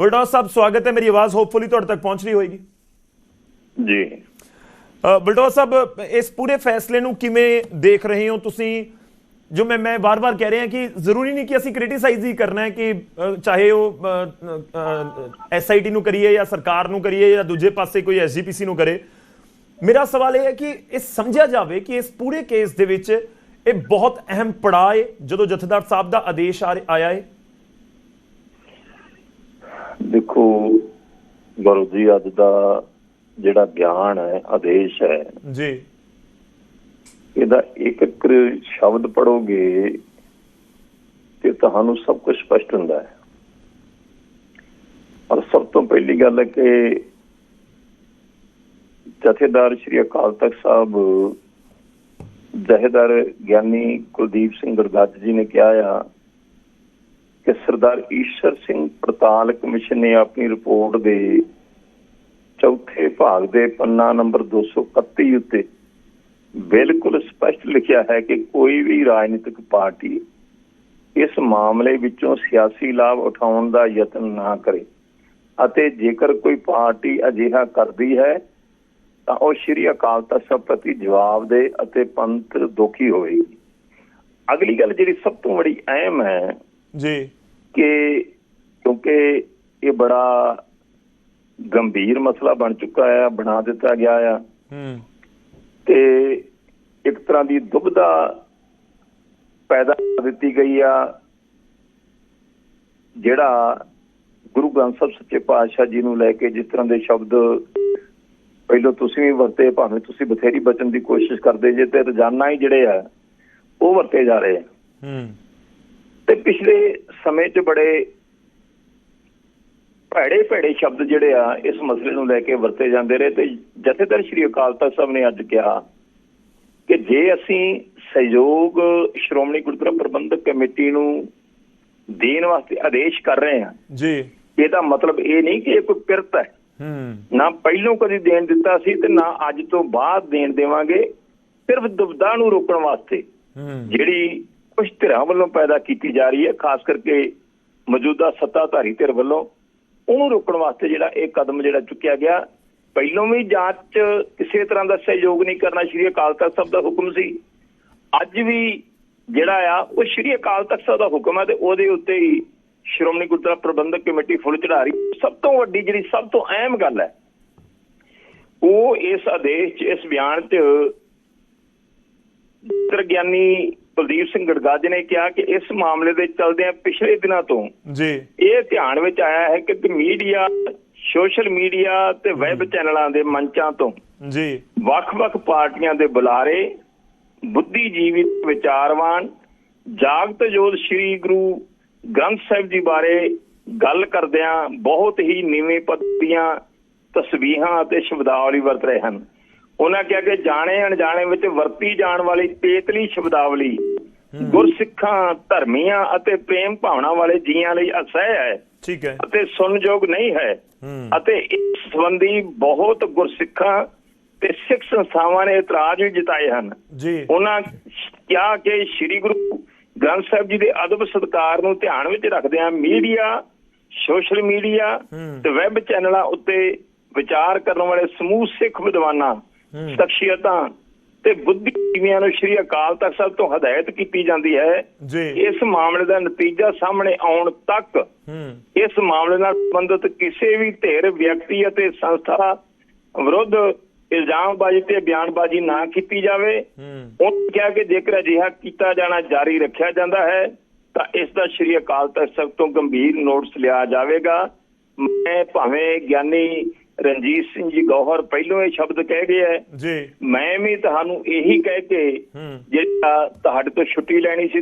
ਵਲਟਾ ਸਾਹਿਬ ਸਵਾਗਤ ਹੈ ਮੇਰੀ ਆਵਾਜ਼। ਹੋਪਫੁਲੀ ਤੁਹਾਡੇ ਤੱਕ ਪਹੁੰਚ ਰਹੀ ਹੋਏਗੀ। ਜੀ। ਬਲਟੋਆ ਸਾਹਿਬ ਇਸ ਪੂਰੇ ਫੈਸਲੇ ਨੂੰ ਕਿਵੇਂ ਦੇਖ ਰਹੇ ਹੋ ਤੁਸੀਂ? ਜੋ ਮੈਂ ਮੈਂ ਬਾਰ-ਬਾਰ ਕਹਿ ਰਿਹਾ ਕਿ ਜ਼ਰੂਰੀ ਨਹੀਂ ਕਿ ਅਸੀਂ ਕ੍ਰਿਟਿਸਾਈਜ਼ ਹੀ ਕਰਨਾ ਹੈ ਕਿ ਚਾਹੇ ਉਹ ਐਸਆਈਟੀ ਨੂੰ ਕਰੀਏ ਜਾਂ ਸਰਕਾਰ ਨੂੰ ਕਰੀਏ ਜਾਂ ਦੂਜੇ ਪਾਸੇ ਕੋਈ ਐਸਜੀਪੀਸੀ ਨੂੰ ਕਰੇ। ਮੇਰਾ ਸਵਾਲ ਇਹ ਹੈ ਕਿ ਇਹ ਸਮਝਿਆ ਜਾਵੇ ਕਿ ਇਸ ਪੂਰੇ ਕੇਸ ਦੇ ਵਿੱਚ ਇਹ ਬਹੁਤ ਅਹਿਮ ਪੜਾਅ ਹੈ ਜਦੋਂ ਜਥੇਦਾਰ ਸਾਹਿਬ ਦਾ ਆਦੇਸ਼ ਆਇਆ ਹੈ। ਦੇਖੋ ਗੁਰੂ ਜੀ ਅੱਜ ਦਾ ਜਿਹੜਾ ਗਿਆਨ ਹੈ ਆਦੇਸ਼ ਹੈ ਜੀ। ਇਹਦਾ ਇੱਕ ਇੱਕ ਸ਼ਬਦ ਪੜੋਗੇ ਤੇ ਤੁਹਾਨੂੰ ਸਭ ਕੁਝ ਸਪਸ਼ਟ ਹੁੰਦਾ ਹੈ। ਔਰ ਸਭ ਤੋਂ ਪਹਿਲੀ ਗੱਲ ਹੈ ਕਿ ਜਥੇਦਾਰ ਸ਼੍ਰੀ ਅਕਾਲ ਤਖਤ ਸਾਹਿਬ ਜਥੇਦਾਰ ਗਿਆਨੀ ਕੁਲਦੀਪ ਸਿੰਘ ਗੁਰਦੱਤ ਜੀ ਨੇ ਕਿਹਾ ਆ ਕਿ ਸਰਦਾਰ ਈਸ਼ਰ ਸਿੰਘ ਪੜਤਾਲ ਕਮਿਸ਼ਨ ਨੇ ਆਪਣੀ ਰਿਪੋਰਟ ਦੇ ਚੌਥੇ ਭਾਗ ਦੇ ਪੰਨਾ ਨੰਬਰ 231 ਉੱਤੇ ਬਿਲਕੁਲ ਸਪਸ਼ਟ ਲਿਖਿਆ ਹੈ ਕਿ ਕੋਈ ਵੀ ਰਾਜਨੀਤਿਕ ਪਾਰਟੀ ਇਸ ਮਾਮਲੇ ਵਿੱਚੋਂ ਸਿਆਸੀ ਲਾਭ ਉਠਾਉਣ ਦਾ ਯਤਨ ਨਾ ਕਰੇ ਅਤੇ ਜੇਕਰ ਕੋਈ ਪਾਰਟੀ ਅਜਿਹਾ ਕਰਦੀ ਹੈ, ਤਾਂ ਉਹ ਸ਼੍ਰੀ ਅਕਾਲ ਤਖਤ ਸਾਹਿਬ ਪ੍ਰਤੀ ਜਵਾਬ ਦੇ ਅਤੇ ਪੰਥ ਦੁਖੀ ਹੋਵੇਗੀ। ਅਗਲੀ ਗੱਲ ਜਿਹੜੀ ਸਭ ਤੋਂ ਬੜੀ ਅਹਿਮ ਹੈ ਜੀ। ਕਿ ਕਿਉਂਕਿ ਇਹ ਬੜਾ ਗੰਭੀਰ ਮਸਲਾ ਬਣ ਚੁੱਕਾ ਹੈ ਬਣਾ ਦਿੱਤਾ ਗਿਆ ਆ। ਹੂੰ। ਤੇ ਇੱਕ ਤਰ੍ਹਾਂ ਦੀ ਦੁਬਦਾ ਪੈਦਾ ਕਰ ਦਿੱਤੀ ਗਈ ਆ ਜਿਹੜਾ ਗੁਰੂ ਗ੍ਰੰਥ ਸਾਹਿਬ ਸੱਚੇ ਪਾਤਸ਼ਾਹ ਜੀ ਨੂੰ ਲੈ ਕੇ ਜਿਸ ਤਰ੍ਹਾਂ ਦੇ ਸ਼ਬਦ ਪਹਿਲਾਂ ਤੁਸੀਂ ਵੀ ਵਰਤੇ ਭਾਵੇਂ ਤੁਸੀਂ ਬਥੇਰੀ ਬਚਨ ਦੀ ਕੋਸ਼ਿਸ਼ ਕਰਦੇ ਜੇ ਤੇ ਰੋਜ਼ਾਨਾ ਹੀ ਜਿਹੜੇ ਆ ਉਹ ਵਰਤੇ ਜਾ ਰਹੇ ਆ। ਹੂੰ। ਪਿਛਲੇ ਸਮੇਂ 'ਚ ਬੜੇ ਭੈੜੇ ਭੈੜੇ ਸ਼ਬਦ ਜਿਹੜੇ ਆ ਇਸ ਮਸਲੇ ਨੂੰ ਲੈ ਕੇ ਵਰਤੇ ਜਾਂਦੇ ਰਹੇ ਤੇ ਜਥੇਦਾਰ ਸ਼੍ਰੀ ਅਕਾਲ ਤਖਤ ਸਾਹਿਬ ਨੇ ਅੱਜ ਕਿਹਾ ਕਿ ਜੇ ਅਸੀਂ ਸਹਿਯੋਗ ਸ਼੍ਰੋਮਣੀ ਗੁਰਦੁਆਰਾ ਪ੍ਰਬੰਧਕ ਕਮੇਟੀ ਨੂੰ ਦੇਣ ਵਾਸਤੇ ਆਦੇਸ਼ ਕਰ ਰਹੇ ਹਾਂ ਜੀ। ਇਹਦਾ ਮਤਲਬ ਇਹ ਨਹੀਂ ਕਿ ਇਹ ਕੋਈ ਪਿਰਤ ਹੈ। ਹੂੰ। ਨਾ ਪਹਿਲੋਂ ਕਦੀ ਦੇਣ ਦਿੱਤਾ ਸੀ ਤੇ ਨਾ ਅੱਜ ਤੋਂ ਬਾਅਦ ਦੇਣ ਦੇਵਾਂਗੇ ਸਿਰਫ ਦੁਬਦਾ ਨੂੰ ਰੋਕਣ ਵਾਸਤੇ। ਹੂੰ। ਜਿਹੜੀ ਕੁਝ ਧਿਰਾਂ ਵੱਲੋਂ ਪੈਦਾ ਕੀਤੀ ਜਾ ਰਹੀ ਹੈ, ਖਾਸ ਕਰਕੇ ਮੌਜੂਦਾ ਸੱਤਾਧਾਰੀ ਧਿਰ ਵੱਲੋਂ। ਉਹਨੂੰ ਰੋਕਣ ਵਾਸਤੇ ਜਿਹੜਾ ਇਹ ਕਦਮ ਜਿਹੜਾ ਚੁੱਕਿਆ ਗਿਆ, ਪਹਿਲੋਂ ਵੀ ਜਾਂਚ ਕਿਸੇ ਤਰ੍ਹਾਂ ਦਾ ਸਹਿਯੋਗ ਨਹੀਂ ਕਰਨਾ ਸ਼੍ਰੀ ਅਕਾਲ ਤਖਤ ਸਾਹਿਬ ਦਾ ਹੁਕਮ ਸੀ। ਅੱਜ ਵੀ ਜਿਹੜਾ ਆ, ਉਹ ਸ਼੍ਰੀ ਅਕਾਲ ਤਖਤ ਸਾਹਿਬ ਦਾ ਹੁਕਮ ਹੈ ਤੇ ਉਹਦੇ ਉੱਤੇ ਹੀ ਸ਼੍ਰੋਮਣੀ ਗੁਰਦੁਆਰਾ ਪ੍ਰਬੰਧਕ ਕਮੇਟੀ ਫੁੱਲ ਚੜਾ ਰਹੀ। ਸਭ ਤੋਂ ਵੱਡੀ ਜਿਹੜੀ ਸਭ ਤੋਂ ਅਹਿਮ ਗੱਲ ਹੈ, ਉਹ ਇਸ ਆਦੇਸ਼ 'ਚ ਇਸ ਬਿਆਨ 'ਚ ਗਿਆਨੀ ਕੁਲਦੀਪ ਸਿੰਘ ਗੜਗਾਜ ਨੇ ਕਿਹਾ ਕਿ ਇਸ ਮਾਮਲੇ ਦੇ ਚਲਦਿਆਂ ਪਿਛਲੇ ਦਿਨਾਂ ਤੋਂ। ਜੀ। ਇਹ ਧਿਆਨ ਵਿੱਚ ਆਇਆ ਹੈ ਕਿ ਮੀਡੀਆ ਸੋਸ਼ਲ ਮੀਡੀਆ ਤੇ ਵੈਬ ਚੈਨਲਾਂ ਦੇ ਮੰਚਾਂ ਤੋਂ ਜੀ। ਵੱਖ-ਵੱਖ ਪਾਰਟੀਆਂ ਦੇ ਬੁਲਾਰੇ ਬੁੱਧੀਜੀਵੀ ਵਿਚਾਰਵਾਨ ਜਾਗਤ ਜੋਤ ਸ੍ਰੀ ਗੁਰੂ ਗ੍ਰੰਥ ਸਾਹਿਬ ਜੀ ਬਾਰੇ ਗੱਲ ਕਰਦਿਆਂ ਬਹੁਤ ਹੀ ਨੀਵੇਂ ਪੱਤੀਆਂ ਤਸਬੀਹਾਂ ਅਤੇ ਸ਼ਬਦਾਵਲੀ ਵਰਤ ਰਹੇ ਹਨ। ਉਹਨਾਂ ਕਿਹਾ ਕਿ ਜਾਣੇ ਅਣਜਾਣੇ ਵਿੱਚ ਵਰਤੀ ਜਾਣ ਵਾਲੀ ਤੇਤਲੀ ਸ਼ਬਦਾਵਲੀ ਗੁਰਸਿੱਖਾਂ ਧਰਮੀਆਂ ਅਤੇ ਪ੍ਰੇਮ ਭਾਵਨਾ ਵਾਲੇ ਜੀਆਂ ਲਈ ਅਸਹਿ ਹੈ ਠੀਕ ਹੈ। ਅਤੇ ਸੁਣਯੋਗ ਨਹੀਂ ਹੈ। ਅਤੇ ਇਸ ਸੰਬੰਧੀ ਬਹੁਤ ਗੁਰਸਿੱਖਾਂ ਤੇ ਸਿੱਖ ਸੰਸਥਾਵਾਂ ਨੇ ਇਤਰਾਜ਼ ਵੀ ਜਤਾਏ ਹਨ। ਜੀ। ਉਹਨਾਂ ਕਿਹਾ ਕਿ ਸ੍ਰੀ ਗੁਰੂ ਗ੍ਰੰਥ ਸਾਹਿਬ ਜੀ ਦੇ ਅਦਬ ਸਤਕਾਰ ਨੂੰ ਧਿਆਨ ਵਿੱਚ ਰੱਖਦਿਆਂ ਮੀਡੀਆ ਸੋਸ਼ਲ ਮੀਡੀਆ। ਤੇ ਵੈਬ ਚੈਨਲਾਂ ਉੱਤੇ ਵਿਚਾਰ ਕਰਨ ਵਾਲੇ ਸਮੂਹ ਸਿੱਖ ਵਿਦਵਾਨਾਂ। ਸ਼ਖਸੀਅਤਾਂ ਤੇ ਬੁੱਧੀਜੀਵੀਆਂ ਨੂੰ ਸ੍ਰੀ ਅਕਾਲ ਤਖਤ ਸਾਹਿਬ ਤੋਂ ਹਦਾਇਤ ਕੀਤੀ ਜਾਂਦੀ ਹੈ। ਇਸ ਮਾਮਲੇ ਦਾ ਨਤੀਜਾ ਸਾਹਮਣੇ ਆਉਣ ਤੱਕ ਇਸ ਮਾਮਲੇ ਨਾਲ ਸੰਬੰਧਿਤ ਕਿਸੇ ਵੀ ਧਿਰ ਵਿਅਕਤੀ ਅਤੇ ਸੰਸਥਾ ਵਿਰੁੱਧ ਇਲਜ਼ਾਮਬਾਜ਼ੀ ਤੇ ਬਿਆਨਬਾਜ਼ੀ ਨਾ ਕੀਤੀ ਜਾਵੇ। ਹੂੰ। ਉਹ ਕਿਹਾ ਕਿ ਜੇਕਰ ਅਜਿਹਾ ਕੀਤਾ ਜਾਣਾ ਜਾਰੀ ਰੱਖਿਆ ਜਾਂਦਾ ਹੈ ਤਾਂ ਇਸ ਦਾ ਸ਼੍ਰੀ ਅਕਾਲ ਤਖਤ ਸਾਹਿਬ ਤੋਂ ਗੰਭੀਰ ਨੋਟਿਸ ਲਿਆ ਜਾਵੇਗਾ। ਮੈਂ ਭਾਵੇਂ ਗਿਆਨੀ ਰਣਜੀਤ ਸਿੰਘ ਜੀ ਗੌਹਰ ਪਹਿਲੋਂ ਇਹ ਸ਼ਬਦ ਕਹਿ ਗਏ ਹੈ ਜੀ। ਮੈਂ ਵੀ ਤੁਹਾਨੂੰ ਇਹੀ ਕਹਿ ਕੇ ਜਿਹੜਾ ਤੁਹਾਡੇ ਤੋਂ ਛੁੱਟੀ ਲੈਣੀ ਸੀ